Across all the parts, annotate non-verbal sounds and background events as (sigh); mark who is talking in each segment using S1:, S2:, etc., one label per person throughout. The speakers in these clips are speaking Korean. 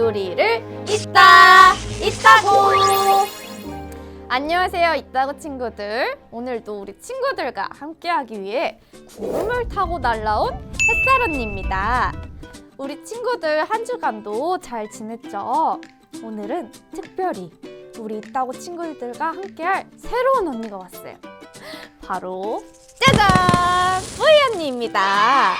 S1: 놀이를 있다 있다고 안녕하세요 있다고 친구들 오늘도 우리 친구들과 함께하기 위해 구름을 타고 날라온 햇살 언니입니다 우리 친구들 한 주간도 잘 지냈죠? 오늘은 특별히 우리 있다고 친구들과 함께할 새로운 언니가 왔어요 바로 짜잔! 뿌이 언니입니다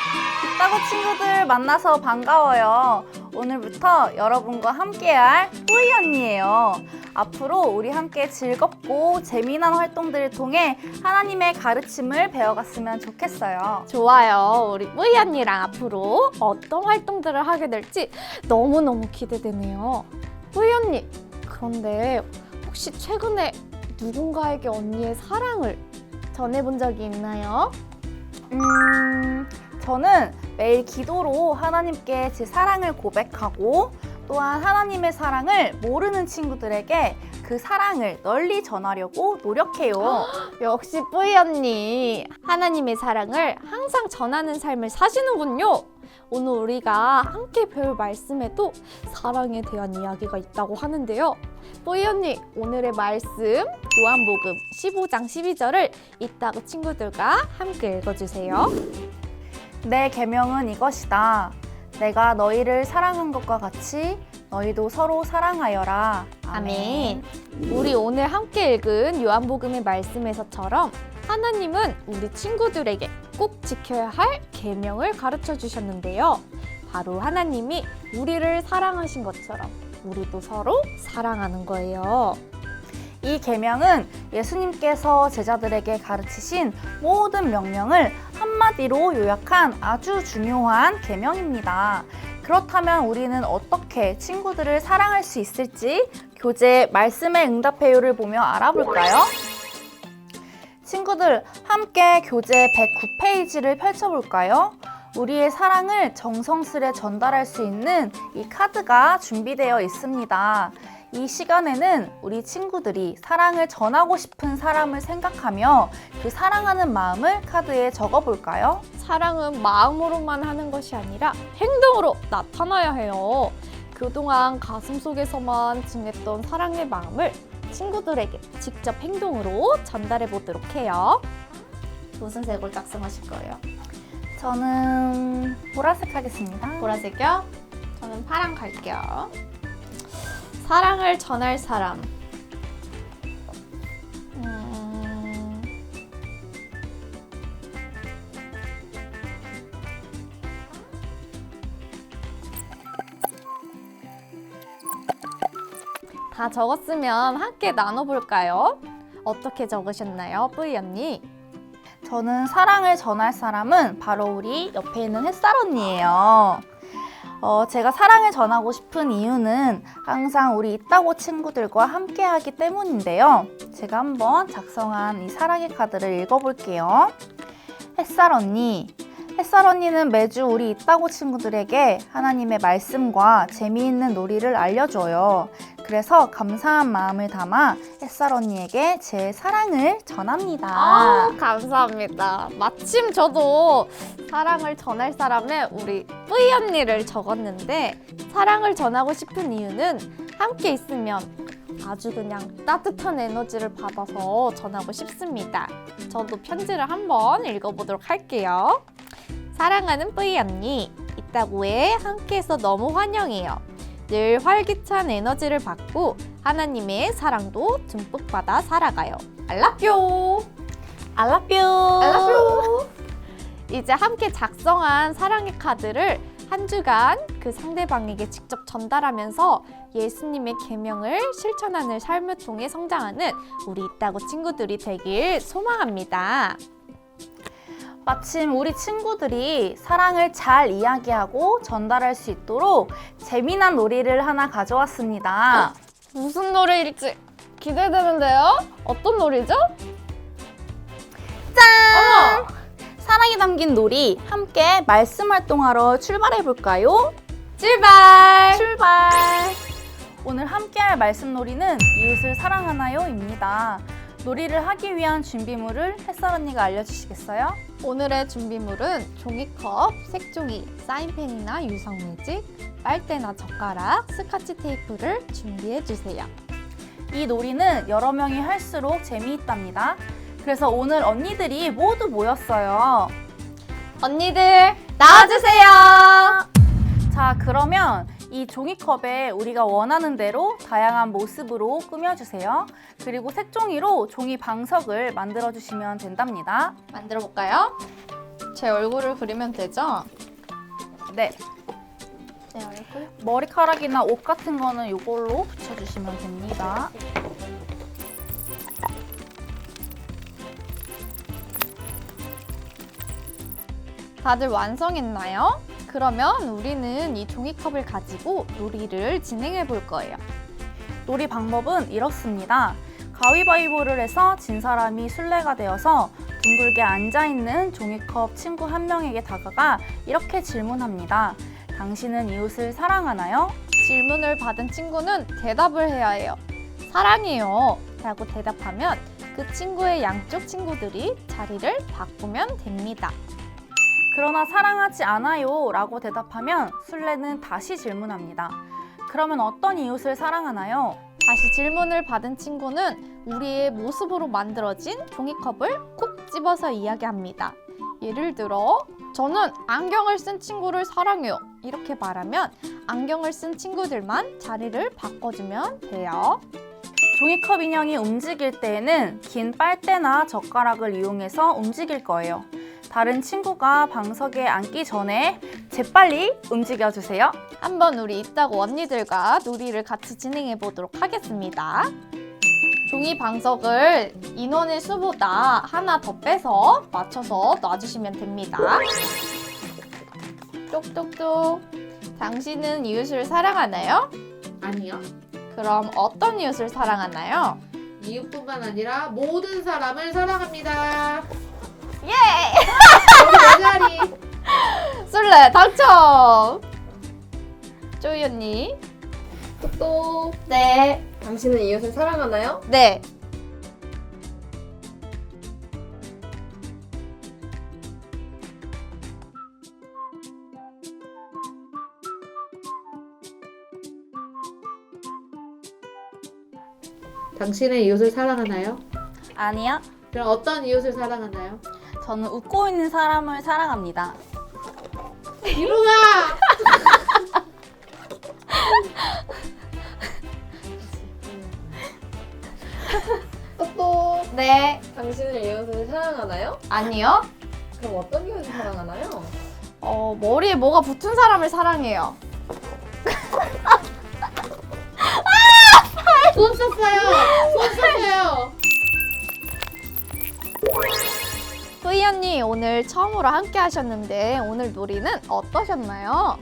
S2: 따고 친구들 만나서 반가워요. 오늘부터 여러분과 함께할 뿌이 언니예요. 앞으로 우리 함께 즐겁고 재미난 활동들을 통해 하나님의 가르침을 배워갔으면 좋겠어요.
S1: 좋아요. 우리 뿌이 언니랑 앞으로 어떤 활동들을 하게 될지 너무너무 기대되네요. 뿌이 언니, 그런데 혹시 최근에 누군가에게 언니의 사랑을 전해본 적이 있나요?
S2: 음, 저는 매일 기도로 하나님께 제 사랑을 고백하고 또한 하나님의 사랑을 모르는 친구들에게 그 사랑을 널리 전하려고 노력해요. (gasps)
S1: 역시 뿌이 언니, 하나님의 사랑을 항상 전하는 삶을 사시는군요. 오늘 우리가 함께 배울 말씀에도 사랑에 대한 이야기가 있다고 하는데요. 뿌이 언니, 오늘의 말씀 요한복음 15장 12절을 이따가 친구들과 함께 읽어주세요.
S2: 내 계명은 이것이다. 내가 너희를 사랑한 것과 같이 너희도 서로 사랑하여라.
S1: 아멘. 우리 오늘 함께 읽은 요한복음의 말씀에서처럼 하나님은 우리 친구들에게 꼭 지켜야 할 계명을 가르쳐 주셨는데요. 바로 하나님이 우리를 사랑하신 것처럼 우리도 서로 사랑하는 거예요.
S2: 이 계명은 예수님께서 제자들에게 가르치신 모든 명령을 한마디로 요약한 아주 중요한 계명입니다. 그렇다면 우리는 어떻게 친구들을 사랑할 수 있을지 교재 말씀의 응답해요를 보며 알아볼까요? 친구들 함께 교재 109페이지를 펼쳐볼까요? 우리의 사랑을 정성스레 전달할 수 있는 이 카드가 준비되어 있습니다. 이 시간에는 우리 친구들이 사랑을 전하고 싶은 사람을 생각하며 그 사랑하는 마음을 카드에 적어 볼까요?
S1: 사랑은 마음으로만 하는 것이 아니라 행동으로 나타나야 해요. 그동안 가슴 속에서만 지냈던 사랑의 마음을 친구들에게 직접 행동으로 전달해 보도록 해요. 무슨 색으로 작성하실 거예요?
S2: 저는 보라색 하겠습니다.
S1: 보라색이요? 저는 파랑 갈게요. 사랑을 전할 사람. 음, 다 적었으면 함께 나눠볼까요? 어떻게 적으셨나요, 뿌이 언니?
S2: 저는 사랑을 전할 사람은 바로 우리 옆에 있는 햇살 언니예요. 어, 제가 사랑을 전하고 싶은 이유는 항상 우리 있다고 친구들과 함께 하기 때문인데요. 제가 한번 작성한 이 사랑의 카드를 읽어볼게요. 햇살 언니. 햇살 언니는 매주 우리 있다고 친구들에게 하나님의 말씀과 재미있는 놀이를 알려줘요. 그래서 감사한 마음을 담아 햇살 언니에게 제 사랑을 전합니다.
S1: 아, 감사합니다. 마침 저도 사랑을 전할 사람에 우리 뿌이 언니를 적었는데 사랑을 전하고 싶은 이유는 함께 있으면 아주 그냥 따뜻한 에너지를 받아서 전하고 싶습니다. 저도 편지를 한번 읽어보도록 할게요. 사랑하는 뿌이 언니, 이따구에 함께해서 너무 환영해요. 늘 활기찬 에너지를 받고 하나님의 사랑도 듬뿍 받아 살아가요. 알라뷰!
S2: 알라뷰.
S1: 알라뷰! 이제 함께 작성한 사랑의 카드를 한 주간 그 상대방에게 직접 전달하면서 예수님의 계명을 실천하는 삶을 통해 성장하는 우리 있다고 친구들이 되길 소망합니다.
S2: 마침 우리 친구들이 사랑을 잘 이야기하고 전달할 수 있도록 재미난 놀이를 하나 가져왔습니다.
S1: 무슨 노래일지 기대되는데요? 어떤 노래죠?
S2: 짠! 사랑이 담긴 놀이 함께 말씀 활동하러 출발해 볼까요?
S1: 출발!
S2: 출발! 오늘 함께할 말씀 놀이는 이웃을 사랑하나요입니다. 놀이를 하기 위한 준비물을 햇살 언니가 알려주시겠어요?
S1: 오늘의 준비물은 종이컵, 색종이, 사인펜이나 유성 매직, 빨대나 젓가락, 스카치 테이프를 준비해 주세요.
S2: 이 놀이는 여러 명이 할수록 재미있답니다. 그래서 오늘 언니들이 모두 모였어요.
S1: 언니들 나와주세요.
S2: 자, 그러면 이 종이컵에 우리가 원하는 대로 다양한 모습으로 꾸며주세요. 그리고 색종이로 종이 방석을 만들어주시면 된답니다.
S1: 만들어 볼까요? 제 얼굴을 그리면 되죠?
S2: 네,
S1: 내 얼굴.
S2: 머리카락이나 옷 같은 거는 이걸로 붙여주시면 됩니다.
S1: 다들 완성했나요? 그러면 우리는 이 종이컵을 가지고 놀이를 진행해 볼 거예요.
S2: 놀이 방법은 이렇습니다. 가위바위보를 해서 진 사람이 술래가 되어서 둥글게 앉아있는 종이컵 친구 한 명에게 다가가 이렇게 질문합니다. 당신은 이웃을 사랑하나요?
S1: 질문을 받은 친구는 대답을 해야 해요. 사랑해요. 라고 대답하면 그 친구의 양쪽 친구들이 자리를 바꾸면 됩니다.
S2: 그러나 사랑하지 않아요 라고 대답하면 술래는 다시 질문합니다. 그러면 어떤 이웃을 사랑하나요?
S1: 다시 질문을 받은 친구는 우리의 모습으로 만들어진 종이컵을 콕 집어서 이야기합니다. 예를 들어, 저는 안경을 쓴 친구를 사랑해요. 이렇게 말하면 안경을 쓴 친구들만 자리를 바꿔주면 돼요.
S2: 종이컵 인형이 움직일 때에는 긴 빨대나 젓가락을 이용해서 움직일 거예요. 다른 친구가 방석에 앉기 전에 재빨리 움직여주세요.
S1: 한번 우리 이따고 언니들과 놀이를 같이 진행해 보도록 하겠습니다. 종이 방석을 인원의 수보다 하나 더 빼서 맞춰서 놔주시면 됩니다. 똑똑똑. 당신은 이웃을 사랑하나요?
S3: 아니요.
S1: 그럼 어떤 이웃을 사랑하나요?
S3: 이웃뿐만 아니라 모든 사람을 사랑합니다.
S1: 예!
S3: 자리. (laughs)
S1: 술래 당첨! 쪼이 언니.
S4: 똑똑.
S1: 네.
S4: 당신은 이웃을 사랑하나요?
S1: 네.
S3: 당신의 이웃을 사랑하나요?
S2: 아니요.
S3: 그럼 어떤 이웃을 사랑하나요?
S2: 저는 웃고 있는 사람을 사랑합니다.
S3: 이루가!
S4: 똑똑.
S1: 네.
S4: 당신은 이웃을 사랑하나요?
S1: 아니요.
S4: 그럼 어떤 이웃을 사랑하나요?
S1: 어, 머리에 뭐가 붙은 사람을 사랑해요.
S3: 손 썼어요! 손 썼어요!
S1: 후이 언니 오늘 처음으로 함께 하셨는데 오늘 놀이는 어떠셨나요?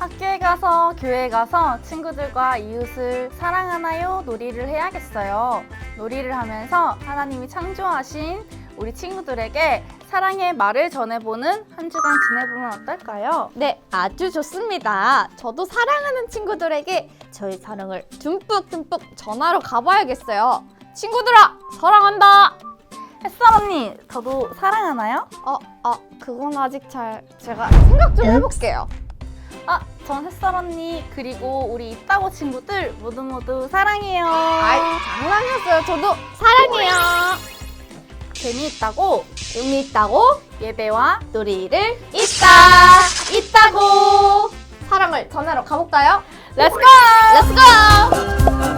S2: 학교에 가서 교회에 가서 친구들과 이웃을 사랑하나요? 놀이를 해야겠어요. 놀이를 하면서 하나님이 창조하신 우리 친구들에게 사랑의 말을 전해보는 한 주간 지내보면 어떨까요?
S1: 네, 아주 좋습니다. 저도 사랑하는 친구들에게 저의 사랑을 듬뿍듬뿍 전하러 가봐야겠어요. 친구들아, 사랑한다!
S2: 햇살 언니, 저도 사랑하나요?
S1: 어, 어, 그건 아직 잘 제가 생각 좀 해볼게요.
S2: 아, 전 햇살 언니 그리고 우리 이따고 친구들 모두 모두 사랑해요.
S1: 아이, 장난이었어요. 저도 사랑해요.
S2: 재미있다고
S1: 의미 있다고
S2: 예배와
S1: 놀이를 있다, 있다고 사랑을 전하러 가볼까요?
S2: 렛츠고!
S1: 렛츠고!